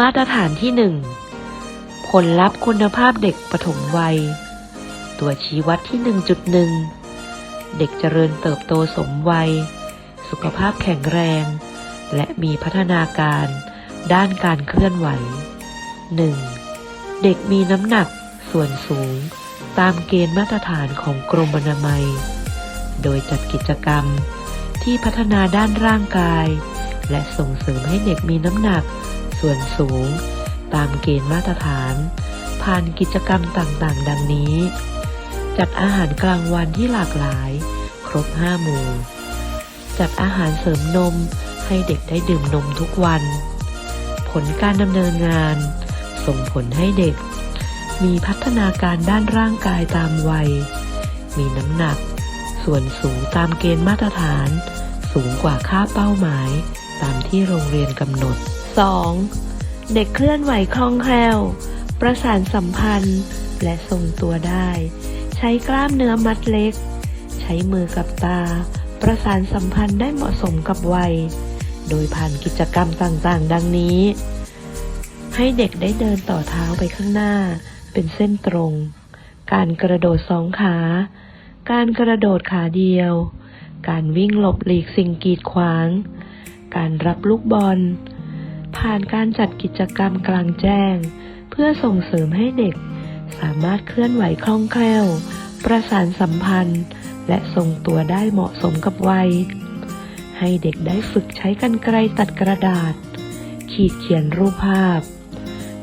มาตรฐานที่หนึ่งผลลัพธ์คุณภาพเด็กปฐมวัย ตัวชี้วัดที่ 1.1 เด็กเจริญเติบโตสมวัย สุขภาพแข็งแรง และมีพัฒนาการด้านการเคลื่อนไหว 1. เด็กมีน้ำหนักส่วนสูง ตามเกณฑ์มาตรฐานของกรมอนามัย โดยจัดกิจกรรมที่พัฒนาด้านร่างกาย และส่งเสริมให้เด็กมีน้ำหนัก ส่วนสูง ตามเกณฑ์มาตรฐาน ผ่านกิจกรรมต่างๆ ดังนี้ จัดอาหารกลางวันที่หลากหลาย ครบห้าหมู่ จัดอาหารเสริมนมให้เด็กได้ดื่มนมทุกวัน ผลการดำเนินงาน ส่งผลให้เด็ก มีพัฒนาการด้านร่างกายตามวัย มีน้ำหนัก ส่วนสูงตามเกณฑ์มาตรฐาน สูงกว่าค่าเป้าหมายตามที่โรงเรียนกำหนด 2. เด็กเคลื่อนไหวคล่องแคล่ว ประสานสัมพันธ์ และทรงตัวได้ ใช้กล้ามเนื้อมัดเล็ก ใช้มือกับตา ประสานสัมพันธ์ได้เหมาะสมกับวัย โดยผ่านกิจกรรมต่างๆ ดังนี้ ให้เด็กได้เดินต่อเท้าไปข้างหน้า เป็นเส้นตรง การกระโดดสองขา การกระโดดขาเดียว การวิ่งหลบหลีกสิ่งกีดขวาง การรับลูกบอล ผ่านการจัดกิจกรรมกลางแจ้ง เพื่อส่งเสริมให้เด็ก สามารถเคลื่อนไหวคล่องแคล่ว ประสานสัมพันธ์ และทรงตัวได้เหมาะสมกับวัย ให้เด็กได้ฝึกใช้กรรไกรตัดกระดาษ ขีดเขียนรูปภาพ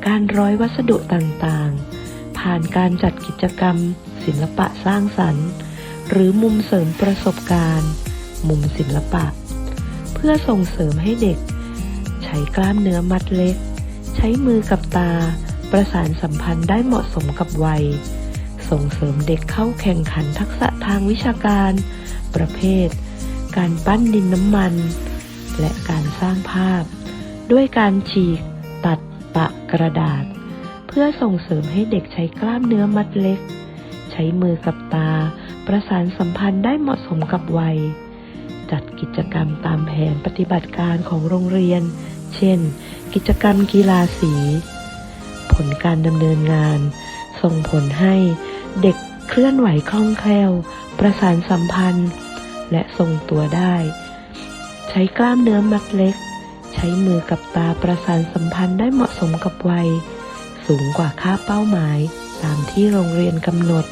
การร้อยวัสดุต่างๆ ผ่านการจัดกิจกรรม ศิลปะสร้างสรรค์ หรือมุมเสริมประสบการณ์ มุมศิลปะ เพื่อส่งเสริมให้เด็ก ใช้กล้ามเนื้อมัดเล็ก ใช้มือกับตา ประสานสัมพันธ์ได้เหมาะสมกับวัย ส่งเสริมเด็กเข้าแข่งขันทักษะทางวิชาการ ประเภท การปั้นดินน้ำมัน และการสร้างภาพ ด้วยการฉีก ตัด ปะกระดาษ เพื่อส่งเสริมให้เด็กใช้กล้ามเนื้อมัดเล็ก ใช้มือกับตา ประสานสัมพันธ์ได้เหมาะสมกับวัย จัดกิจกรรมตามแผนปฏิบัติการของโรงเรียน เช่น กิจกรรมกีฬาสี ผลการดำเนินงาน ส่งผลให้เด็กเคลื่อนไหวคล่องแคล่ว ประสานสัมพันธ์ และทรงตัวได้ ใช้กล้ามเนื้อมัดเล็ก ใช้มือกับตาประสานสัมพันธ์ได้เหมาะสมกับวัย สูงกว่าค่าเป้าหมายตามที่โรงเรียนกำหนด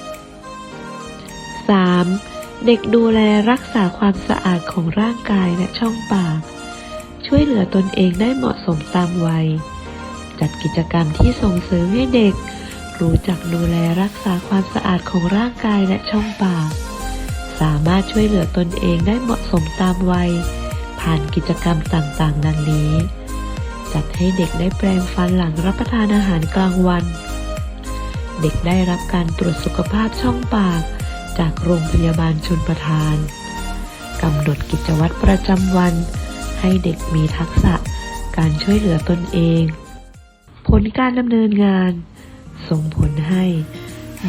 3. เด็กดูแลรักษาความสะอาดของร่างกายและช่องปาก ช่วยเหลือตนเองได้เหมาะสมตามวัย จัดกิจกรรมที่ส่งเสริมให้เด็ก รู้จักดูแลรักษาความสะอาดของร่างกายและช่องปาก สามารถช่วยเหลือตนเองได้เหมาะสมตามวัย ผ่านกิจกรรมต่างๆ ดังนี้ จัดให้เด็กได้แปรงฟันหลังรับประทานอาหารกลางวัน เด็กได้รับการตรวจสุขภาพช่องปาก จากโรงพยาบาลชนประทานกำหนดกิจวัตรประจำวัน ให้เด็กมีทักษะการช่วยเหลือตนเอง ผลการดำเนินงาน ส่งผลให้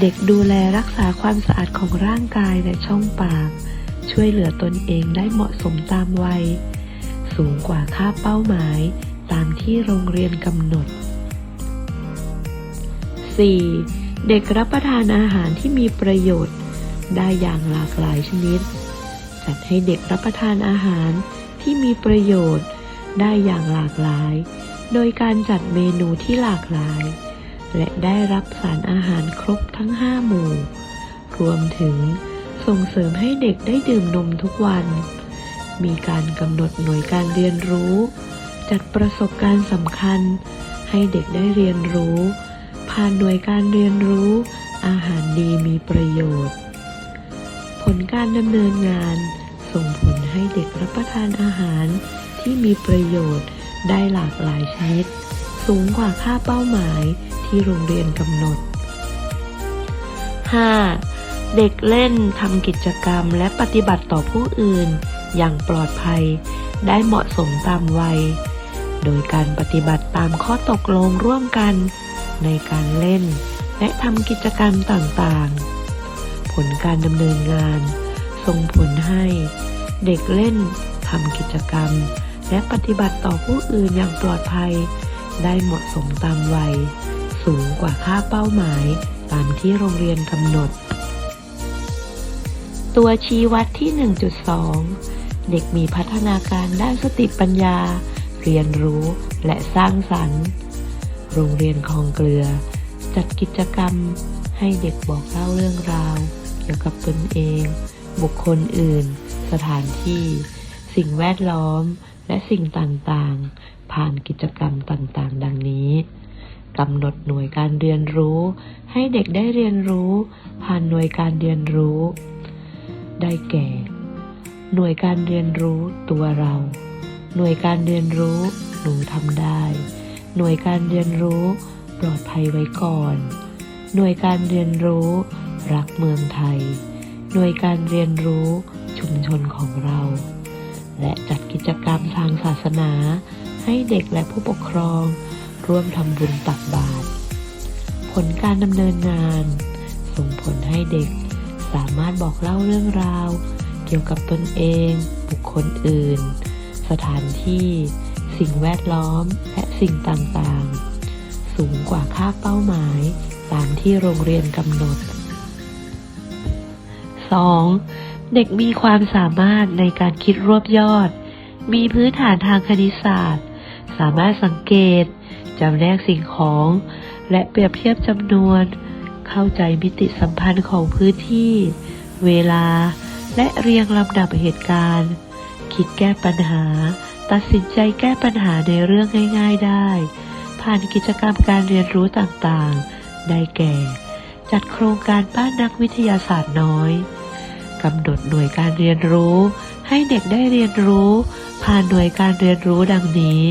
เด็กดูแลรักษาความสะอาดของร่างกายและช่องปาก ช่วยเหลือตนเองได้เหมาะสมตามวัย สูงกว่าค่าเป้าหมายตามที่โรงเรียนกำหนด 4. เด็กรับประทานอาหารที่มีประโยชน์ ได้อย่างหลากหลายชนิด จัดให้เด็กรับประทานอาหารที่มีประโยชน์ ได้อย่างหลากหลาย โดยการจัดเมนูที่หลากหลาย และได้รับสารอาหารครบทั้ง 5 หมู่ รวมถึงส่งเสริมให้เด็กได้ดื่มนมทุกวัน มีการกำหนดหน่วยการเรียนรู้ จัดประสบการณ์สำคัญ ให้เด็กได้เรียนรู้ ผ่านหน่วยการเรียนรู้ อาหารดีมีประโยชน์ ผลการดำเนินงาน ส่งผลให้เด็กรับประทานอาหารที่มีประโยชน์ได้หลากหลายชนิด สูงกว่าค่าเป้าหมายที่โรงเรียนกำหนด 5. เด็กเล่นทำกิจกรรมและปฏิบัติต่อผู้อื่น อย่างปลอดภัย ได้เหมาะสมตามวัย โดยการปฏิบัติตามข้อตกลงร่วมกัน ในการเล่น และทำกิจกรรมต่างๆ ลการดำเนินงาน ส่งผลให้ เด็กเล่นทำกิจกรรม และปฏิบัติต่อผู้อื่นอย่างปลอดภัย ได้เหมาะสมตามวัย สูงกว่าค่าเป้าหมาย ตามที่โรงเรียนกำหนด ตัวชี้วัดที่ 1.2 เด็กมีพัฒนาการด้านสติปัญญา เรียนรู้และสร้างสรรค์โรงเรียนคลองเกลือ จัดกิจกรรมให้เด็กบอกเล่าเรื่องราว กี่ยวกับตนเอง บุคคลอื่น สถานที่ สิ่งแวดล้อม และสิ่งต่างๆ ผ่านกิจกรรมต่างๆ ดังนี้กำหนดหน่วยการเรียนรู้ ให้เด็กได้เรียนรู้ ผ่านหน่วยการเรียนรู้ ได้แก่ หน่วยการเรียนรู้ตัวเรา หน่วยการเรียนรู้หนูทำได้ หน่วยการเรียนรู้ปลอดภัยไว้ก่อน หน่วยการเรียนรู้ รักเมืองไทย หน่วยการเรียนรู้ชุมชนของเรา และจัดกิจกรรมทางศาสนา ให้เด็กและผู้ปกครอง ร่วมทำบุญตักบาตรผลการดำเนินงาน ส่งผลให้เด็กสามารถบอกเล่าเรื่องราว เกี่ยวกับตนเอง บุคคลอื่น สถานที่ สิ่งแวดล้อม และสิ่งต่างๆ สูงกว่าค่าเป้าหมายตามที่โรงเรียนกำหนด 2. เด็กมีความสามารถในการคิดรวบยอด มีพื้นฐานทางคณิตศาสตร์ สามารถสังเกตจำแนกสิ่งของ และเปรียบเทียบจำนวน เข้าใจมิติสัมพันธ์ของพื้นที่ เวลา และเรียงลำดับเหตุการณ์ คิดแก้ปัญหา ตัดสินใจแก้ปัญหาในเรื่องง่าย ๆได้ ผ่านกิจกรรมการเรียนรู้ต่างๆ ได้แก่ จัดโครงการบ้านนักวิทยาศาสตร์น้อย กำหนดหน่วยการเรียนรู้ ให้เด็กได้เรียนรู้ ผ่านหน่วยการเรียนรู้ดังนี้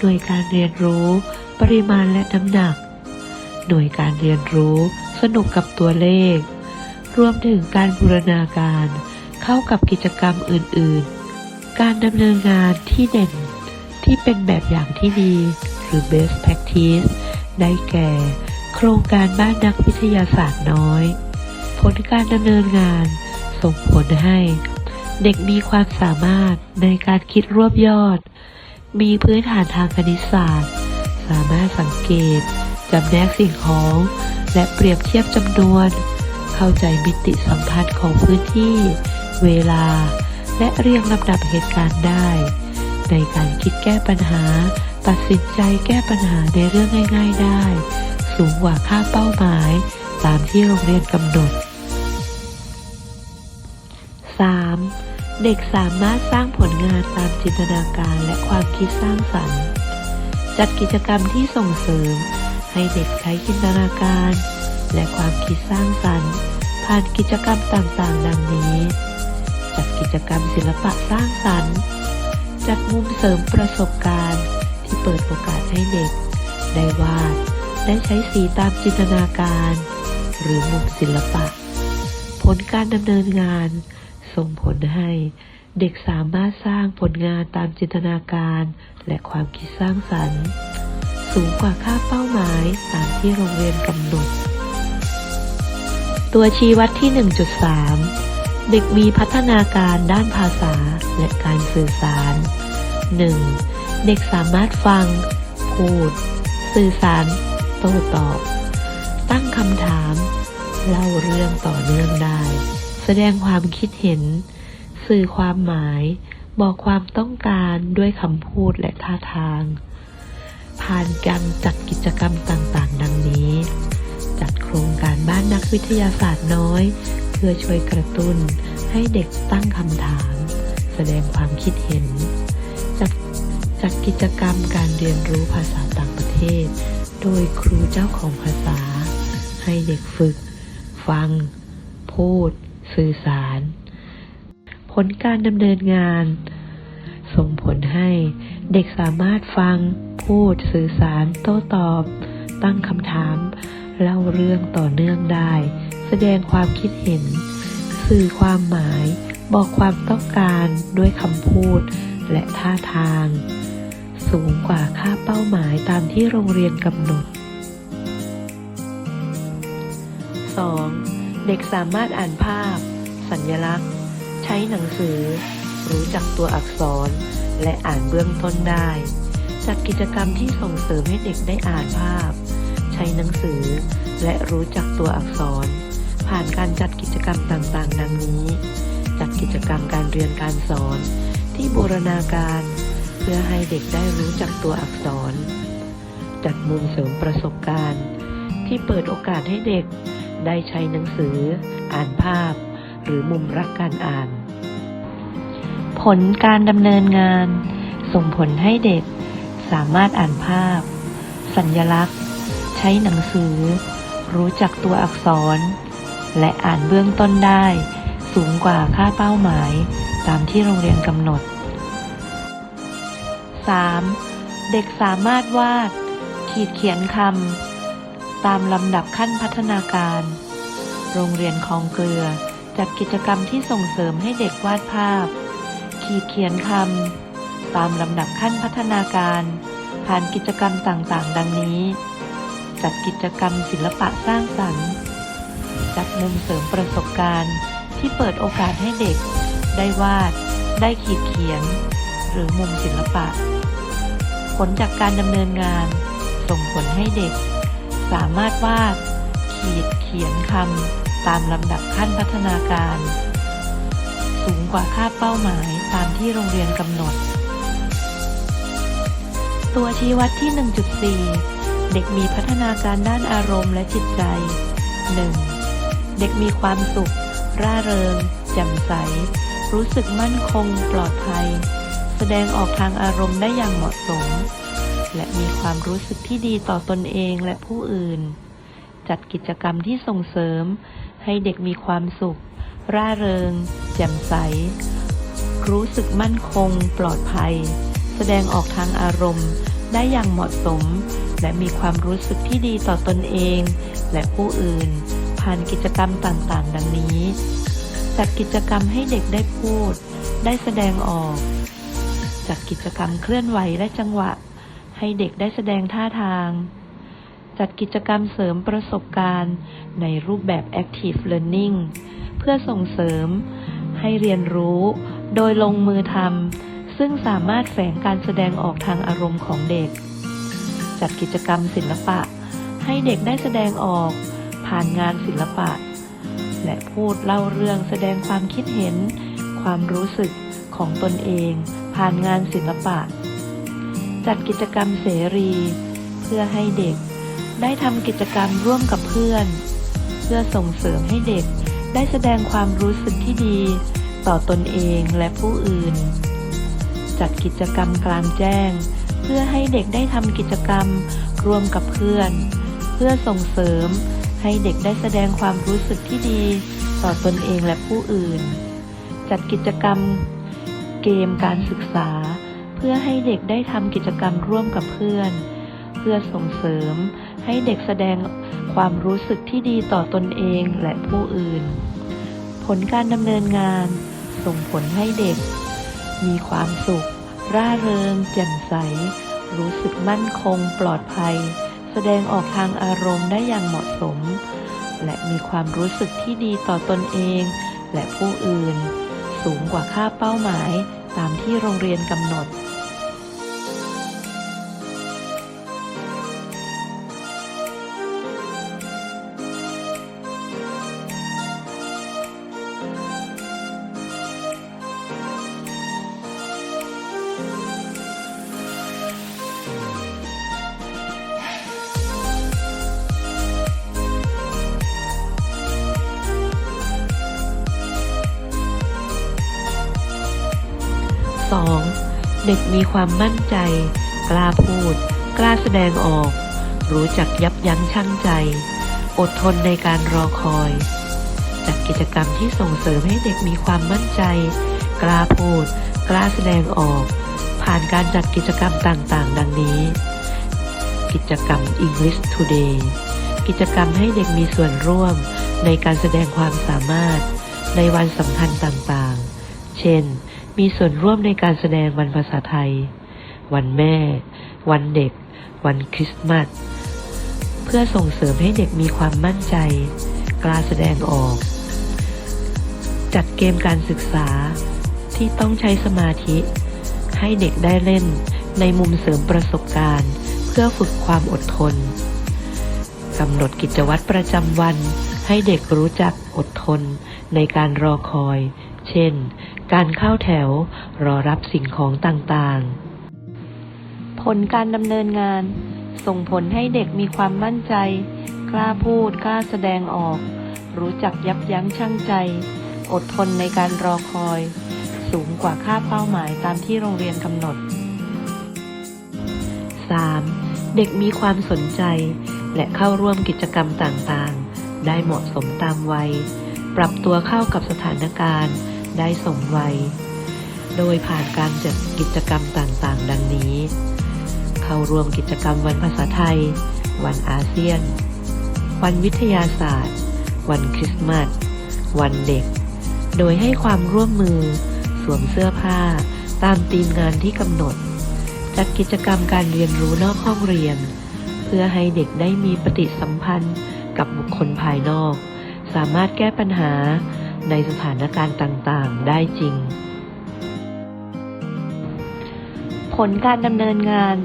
หน่วยการเรียนรู้ ปริมาณและน้ำหนัก หน่วยการเรียนรู้สนุกกับตัวเลข รวมถึงการบูรณาการเข้ากับกิจกรรมอื่น ๆ การดำเนินงานที่เด่นที่เป็นแบบอย่างที่ดีหรือ best practice ได้แก่ โครงการบ้านนักวิทยาศาสตร์น้อย ผลการดำเนินงาน ส่งผลให้ เด็กมีความสามารถในการคิดรวบยอด มีพื้นฐานทางคณิตศาสตร์ สามารถสังเกตจำแนกสิ่งของ และเปรียบเทียบจำนวน เข้าใจมิติสัมพันธ์ของพื้นที่ เวลา และเรียงลำดับเหตุการณ์ได้ ในการคิดแก้ปัญหา ตัดสินใจแก้ปัญหาในเรื่องง่าย ๆได้ สูงกว่าค่าเป้าหมาย ตามที่โรงเรียนกำหนด 3. เด็กสามารถสร้างผลงานตามจินตนาการและความคิดสร้างสรรค์ จัดกิจกรรมที่ส่งเสริม ให้เด็กใช้จินตนาการ และความคิดสร้างสรรค์ ผ่านกิจกรรมต่างๆ ดังนี้ จัดกิจกรรมศิลปะสร้างสรรค์จัดมุมเสริมประสบการณ์ ที่เปิดโอกาสให้เด็ก ได้วาดได้ใช้สีตามจินตนาการ หรือมุมศิลปะ ผลการดำเนินงาน ส่งผลให้เด็กสามารถสร้างผลงานตามจินตนาการ และความคิดสร้างสรรค์ สูงกว่าค่าเป้าหมายตามที่โรงเรียนกำหนด ตัวชี้วัดที่ 1.3 เด็กมีพัฒนาการด้านภาษาและการสื่อสาร 1. เด็กสามารถฟัง พูด สื่อสาร โต้ตอบ ตั้งคำถาม เล่าเรื่องต่อเนื่องได้ แสดงความคิดเห็น สื่อความหมาย บอกความต้องการด้วยคำพูดและท่าทาง ผ่านการจัดกิจกรรมต่างๆ ดังนี้ จัดโครงการบ้านนักวิทยาศาสตร์น้อย เพื่อช่วยกระตุ้นให้เด็กตั้งคำถาม แสดงความคิดเห็น จัดจัดกิจกรรมการเรียนรู้ภาษาต่างประเทศ โดยครูเจ้าของภาษา ให้เด็กฝึก ฟัง พูด สื่อสาร ผลการดำเนินงาน ส่งผลให้เด็กสามารถฟัง พูดสื่อสาร โต้ตอบ ตั้งคำถาม เล่าเรื่องต่อเนื่องได้ แสดงความคิดเห็น สื่อความหมาย บอกความต้องการด้วยคำพูดและท่าทาง สูงกว่าค่าเป้าหมายตามที่โรงเรียนกำหนด 2. เด็กสามารถอ่านภาพ สัญลักษณ์ ใช้หนังสือ รู้จักตัวอักษร และอ่านเบื้องต้นได้จัดกิจกรรมที่ส่งเสริมให้เด็กได้อ่านภาพ ใช้หนังสือ และรู้จักตัวอักษร ผ่านการจัดกิจกรรมต่างๆ ดังนี้ จัดกิจกรรมการเรียนการสอน ที่บูรณาการ เพื่อให้เด็กได้รู้จักตัวอักษร จัดมุมเสริมประสบการณ์ ที่เปิดโอกาสให้เด็ก ได้ใช้หนังสือ อ่านภาพ หรือมุมรักการอ่าน ผลการดำเนินงาน ส่งผลให้เด็กสามารถอ่านภาพ สัญญลักษณ์ ใช้หนังสือ รู้จักตัวอักษร และอ่านเบื้องต้นได้ สูงกว่าค่าเป้าหมาย ตามที่โรงเรียนกำหนด 3. เด็กสามารถวาด ขีดเขียนคำ ตามลำดับขั้นพัฒนาการ โรงเรียนคลองเกลือจัดกิจกรรมที่ส่งเสริมให้เด็กวาดภาพ ขีดเขียนคำ ตามลำดับขั้นพัฒนาการ ผ่านกิจกรรมต่างๆ ดังนี้ จัดกิจกรรมศิลปะสร้างสรรค์ จัดมุมเสริมประสบการณ์ที่เปิดโอกาสให้เด็ก ได้วาด ได้ขีดเขียน หรือมุมศิลปะ ผลจากการดำเนินงาน ส่งผลให้เด็ก สามารถวาด ขีดเขียนคำตามลำดับขั้นพัฒนาการ สูงกว่าค่าเป้าหมายตามที่โรงเรียนกำหนด ตัวชี้วัดที่ 1.4 เด็กมีพัฒนาการด้านอารมณ์และจิตใจ 1. เด็กมีความสุข ร่าเริงแจ่มใส รู้สึกมั่นคง ปลอดภัย แสดงออกทางอารมณ์ได้อย่างเหมาะสม และมีความรู้สึกที่ดีต่อตนเองและผู้อื่น จัดกิจกรรมที่ส่งเสริม ให้เด็กมีความสุข ร่าเริง แจ่มใส รู้สึกมั่นคง ปลอดภัย แสดงออกทางอารมณ์ ได้อย่างเหมาะสม และมีความรู้สึกที่ดีต่อตนเอง และผู้อื่น ผ่านกิจกรรมต่างๆ ดังนี้ จัดกิจกรรมให้เด็กได้พูด ได้แสดงออกจัดกิจกรรมเคลื่อนไหวและจังหวะ ให้เด็กได้แสดงท่าทาง จัดกิจกรรมเสริมประสบการณ์ในรูปแบบ Active Learning เพื่อส่งเสริมให้เรียนรู้โดยลงมือทำซึ่งสามารถแฝงการแสดงออกทางอารมณ์ของเด็ก จัดกิจกรรมศิลปะ ให้เด็กได้แสดงออก ผ่านงานศิลปะ และพูดเล่าเรื่องแสดงความคิดเห็น ความรู้สึกของตนเอง ผ่านงานศิลปะ จัดกิจกรรมเสรี เพื่อให้เด็กได้ทำกิจกรรมร่วมกับเพื่อน เพื่อส่งเสริมให้เด็กได้แสดงความรู้สึกที่ดี ต่อตนเองและผู้อื่น จัดกิจกรรมกลางแจ้ง เพื่อให้เด็กได้ทำกิจกรรมร่วมกับเพื่อน เพื่อส่งเสริมให้เด็กได้แสดงความรู้สึกที่ดี ต่อตนเองและผู้อื่น จัดกิจกรรม เกมการศึกษา พื่อให้เด็กได้ทำกิจกรรมร่วมกับเพื่อน เพื่อส่งเสริมให้เด็กแสดงความรู้สึกที่ดีต่อตนเองและผู้อื่น ผลการดำเนินงาน ส่งผลให้เด็ก มีความสุข ร่าเริง แจ่มใส รู้สึกมั่นคง ปลอดภัย แสดงออกทางอารมณ์ได้อย่างเหมาะสม และมีความรู้สึกที่ดีต่อตนเอง และผู้อื่น สูงกว่าค่าเป้าหมายตามที่โรงเรียนกำหนด 2. เด็กมีความมั่นใจ กล้าพูด กล้าแสดงออก รู้จักยับยั้งชั่งใจ อดทนในการรอคอยจัดกิจกรรมที่ส่งเสริมให้เด็กมีความมั่นใจ กล้าพูด กล้าแสดงออก ผ่านการจัดกิจกรรมต่างๆ ดังนี้ กิจกรรม English Today กิจกรรมให้เด็กมีส่วนร่วมในการแสดงความสามารถในวันสำคัญต่างๆ เช่น มีส่วนร่วมในการแสดงวันภาษาไทย วันแม่ วันเด็ก วันคริสต์มาส เพื่อส่งเสริมให้เด็กมีความมั่นใจ กล้าแสดงออก จัดเกมการศึกษาที่ต้องใช้สมาธิ ให้เด็กได้เล่นในมุมเสริมประสบการณ์ เพื่อฝึกความอดทนกำหนดกิจวัตรประจำวันให้เด็กรู้จักอดทนในการรอคอย เช่น การเข้าแถวรอรับสิ่งของต่างๆ ผลการดำเนินงาน ส่งผลให้เด็กมีความมั่นใจ กล้าพูดกล้าแสดงออก รู้จักยับยั้งชั่งใจ อดทนในการรอคอย สูงกว่าค่าเป้าหมายตามที่โรงเรียนกำหนด 3. เด็กมีความสนใจ และเข้าร่วมกิจกรรมต่างๆ ได้เหมาะสมตามวัย ปรับตัวเข้ากับสถานการณ์ ได้สมวัย โดยผ่านการจัดกิจกรรมต่างๆ ดังนี้ เข้าร่วมกิจกรรมวันภาษาไทย วันอาเซียน วันวิทยาศาสตร์ วันคริสต์มาส วันเด็ก โดยให้ความร่วมมือ สวมเสื้อผ้า ตามธีมงานที่กำหนด จัดกิจกรรมการเรียนรู้นอกห้องเรียน เพื่อให้เด็กได้มีปฏิสัมพันธ์กับบุคคลภายนอก สามารถแก้ปัญหา ในสถานการณ์ต่างๆ ได้จริง ผลการดำเนินงาน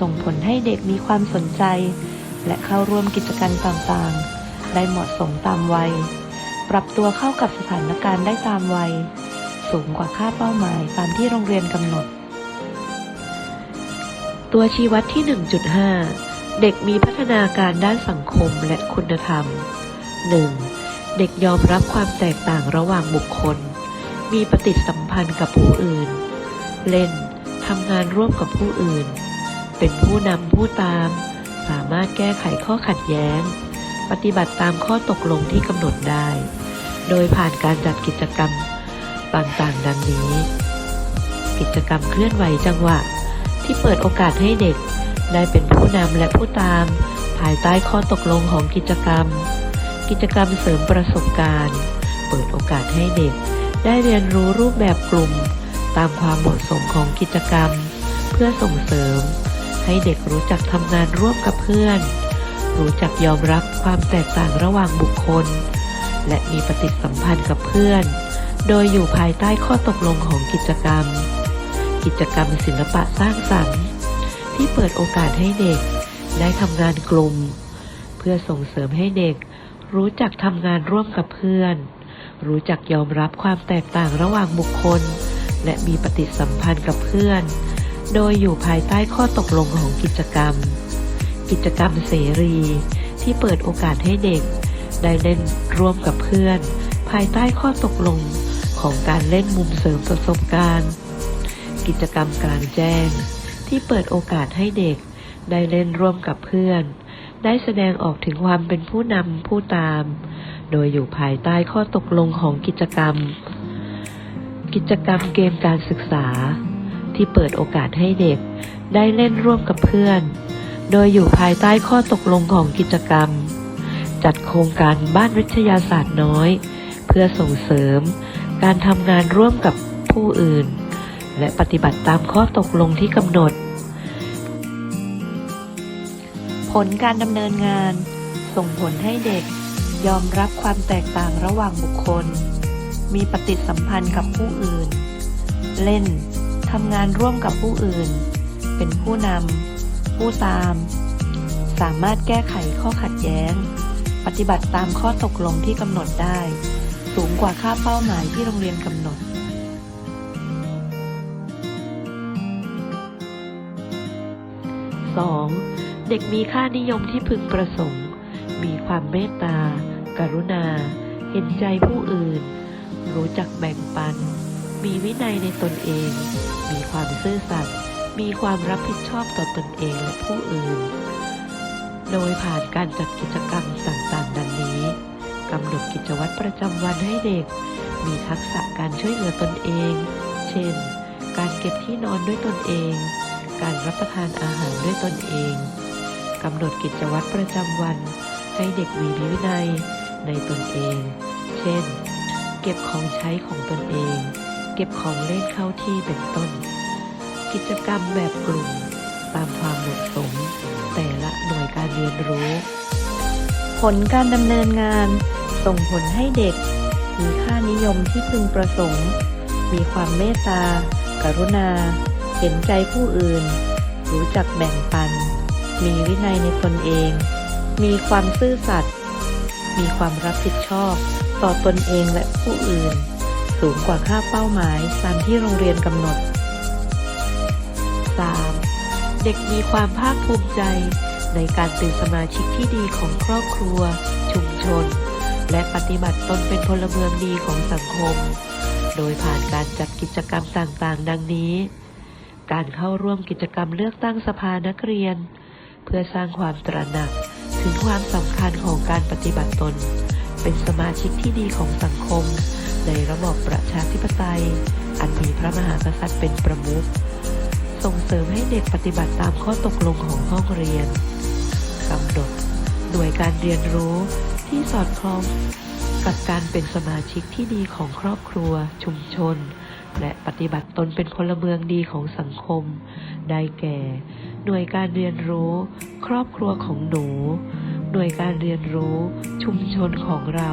ส่งผลให้เด็กมีความสนใจ และเข้าร่วมกิจกรรมต่างๆ ได้เหมาะสมตามวัย ปรับตัวเข้ากับสถานการณ์ได้ตามวัย สูงกว่าค่าเป้าหมายตามที่โรงเรียนกำหนด ตัวชี้วัดที่ 1.5 เด็กมีพัฒนาการด้านสังคมและคุณธรรม 1. เด็กยอมรับความแตกต่างระหว่างบุคคล มีปฏิสัมพันธ์กับผู้อื่น เล่นทำงานร่วมกับผู้อื่น เป็นผู้นำผู้ตาม สามารถแก้ไขข้อขัดแย้ง ปฏิบัติตามข้อตกลงที่กำหนดได้ โดยผ่านการจัดกิจกรรมต่างๆ ดังนี้ กิจกรรมเคลื่อนไหวจังหวะ ที่เปิดโอกาสให้เด็ก ได้เป็นผู้นำและผู้ตาม ภายใต้ข้อตกลงของกิจกรรม กิจกรรมเสริมประสบการณ์ เปิดโอกาสให้เด็ก ได้เรียนรู้รูปแบบกลุ่ม ตามความเหมาะสมของกิจกรรม เพื่อส่งเสริม ให้เด็กรู้จักทำงานร่วมกับเพื่อน รู้จักยอมรับความแตกต่างระหว่างบุคคล และมีปฏิสัมพันธ์กับเพื่อน โดยอยู่ภายใต้ข้อตกลงของกิจกรรม กิจกรรมศิลปะสร้างสรรค์ ที่เปิดโอกาสให้เด็กได้ทำงานกลุ่ม เพื่อส่งเสริมให้เด็ก รู้จักทำงานร่วมกับเพื่อน รู้จักยอมรับความแตกต่างระหว่างบุคคล และมีปฏิสัมพันธ์กับเพื่อน โดยอยู่ภายใต้ข้อตกลงของกิจกรรม กิจกรรมเสรี ที่เปิดโอกาสให้เด็ก ได้เล่นร่วมกับเพื่อน ภายใต้ข้อตกลงของการเล่นมุมเสริมประสบการณ์ กิจกรรมกลางแจ้ง ที่เปิดโอกาสให้เด็กได้เล่นร่วมกับเพื่อน ได้แสดงออกถึงความเป็นผู้นำผู้ตาม โดยอยู่ภายใต้ข้อตกลงของกิจกรรม กิจกรรมเกมการศึกษา ที่เปิดโอกาสให้เด็กได้เล่นร่วมกับเพื่อน โดยอยู่ภายใต้ข้อตกลงของกิจกรรม จัดโครงการบ้านวิทยาศาสตร์น้อย เพื่อส่งเสริม การทำงานร่วมกับผู้อื่น และปฏิบัติตามข้อตกลงที่กำหนด ผลการดำเนินงาน ส่งผลให้เด็ก ยอมรับความแตกต่างระหว่างบุคคล มีปฏิสัมพันธ์กับผู้อื่น เล่นทำงานร่วมกับผู้อื่น เป็นผู้นำผู้ตาม สามารถแก้ไขข้อขัดแย้ง ปฏิบัติตามข้อตกลงที่กำหนดได้ สูงกว่าค่าเป้าหมายที่โรงเรียนกำหนด 2. เด็กมีค่านิยมที่พึงประสงค์ มีความเมตตา กรุณา เห็นใจผู้อื่น รู้จักแบ่งปัน มีวินัยในตนเอง มีความซื่อสัตย์ มีความรับผิดชอบต่อตนเองและผู้อื่น โดยผ่านการจัดกิจกรรมต่างๆ ดังนี้กำหนดกิจวัตรประจำวันให้เด็ก มีทักษะการช่วยเหลือตนเอง เช่น การเก็บที่นอนด้วยตนเอง การรับประทานอาหารด้วยตนเอง กำหนดกิจวัตรประจำวัน ให้เด็กมีวินัยในตนเอง เช่น เก็บของใช้ของตนเอง เก็บของเล่นเข้าที่เป็นต้น กิจกรรมแบบกลุ่มตามความเหมาะสม แต่ละหน่วยการเรียนรู้ ผลการดำเนินงาน ส่งผลให้เด็ก มีค่านิยมที่พึงประสงค์ มีความเมตตา กรุณา เห็นใจผู้อื่น รู้จักแบ่งปัน มีวินัยในตนเอง มีความซื่อสัตย์ มีความรับผิดชอบ ต่อตนเองและผู้อื่น สูงกว่าค่าเป้าหมายตามที่โรงเรียนกำหนด 3. เด็กมีความภาคภูมิใจ ในการเป็นสมาชิกที่ดีของครอบครัว ชุมชน และปฏิบัติตนเป็นพลเมืองดีของสังคม โดยผ่านการจัดกิจกรรมต่างๆ ดังนี้ การเข้าร่วมกิจกรรมเลือกตั้งสภานักเรียน เพื่อสร้างความตระหนักถึงความสำคัญของการปฏิบัติตน เป็นสมาชิกที่ดีของสังคม ในระบอบประชาธิปไตย อันมีพระมหากษัตริย์เป็นประมุขส่งเสริมให้เด็กปฏิบัติตามข้อตกลงของห้องเรียนกำหนดหน่วยการเรียนรู้ที่สอดคล้องกับการเป็นสมาชิกที่ดีของครอบครัว ชุมชน และปฏิบัติตนเป็นพลเมืองดีของสังคม ได้แก่ หน่วยการเรียนรู้ ครอบครัวของหนู หน่วยการเรียนรู้ ชุมชนของเรา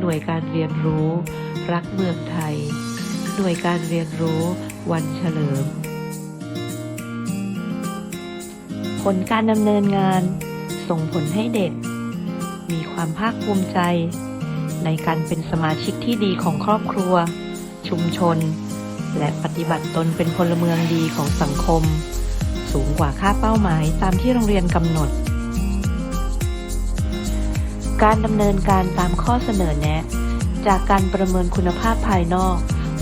หน่วยการเรียนรู้ รักเมืองไทย หน่วยการเรียนรู้ วันเฉลิม ผลการดำเนินงาน ส่งผลให้เด็ก มีความภาคภูมิใจ ในการเป็นสมาชิกที่ดีของครอบครัว ชุมชน และปฏิบัติตนเป็นพลเมืองดีของสังคม สูงกว่าค่าเป้าหมายตามที่โรงเรียนกำหนด การดำเนินการตามข้อเสนอแนะ จากการประเมินคุณภาพภายนอก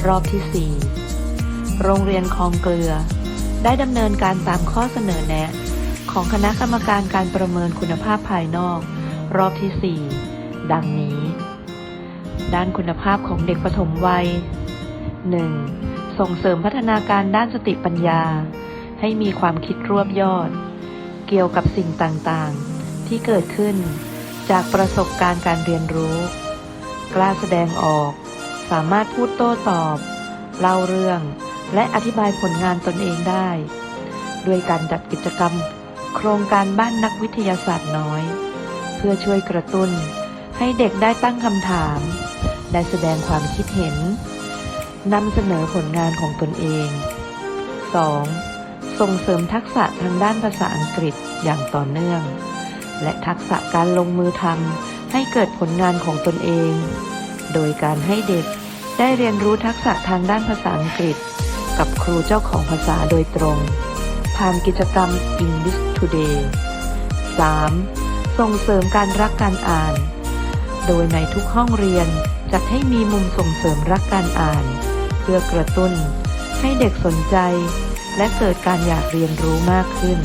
รอบที่ 4 โรงเรียนคลองเกลือ ได้ดำเนินการตามข้อเสนอแนะ ของคณะกรรมการการประเมินคุณภาพภายนอก รอบที่ 4 ดังนี้ด้านคุณภาพของเด็กปฐมวัย 1. ส่งเสริมพัฒนาการด้านสติปัญญา ให้มีความคิดรวบยอด เกี่ยวกับสิ่งต่างๆ ที่เกิดขึ้น จากประสบการณ์การเรียนรู้ กล้าแสดงออก สามารถพูดโต้ตอบ เล่าเรื่อง และอธิบายผลงานตนเองได้ ด้วยการจัดกิจกรรม โครงการบ้านนักวิทยาศาสตร์น้อย เพื่อช่วยกระตุ้น ให้เด็กได้ตั้งคำถาม ได้แสดงความคิดเห็น นำเสนอผลงานของตนเอง 2. ส่งเสริมทักษะทางด้านภาษาอังกฤษอย่างต่อเนื่อง และทักษะการลงมือทำให้เกิดผลงานของตนเอง โดยการให้เด็กได้เรียนรู้ทักษะทางด้านภาษาอังกฤษ กับครูเจ้าของภาษาโดยตรง ผ่านกิจกรรม English Today 3. ส่งเสริมการรักการอ่าน โดยในทุกห้องเรียน จัดให้มีมุมส่งเสริมรักการอ่าน เพื่อกระตุ้น ให้เด็กสนใจ และเกิดการอยากเรียนรู้มากขึ้น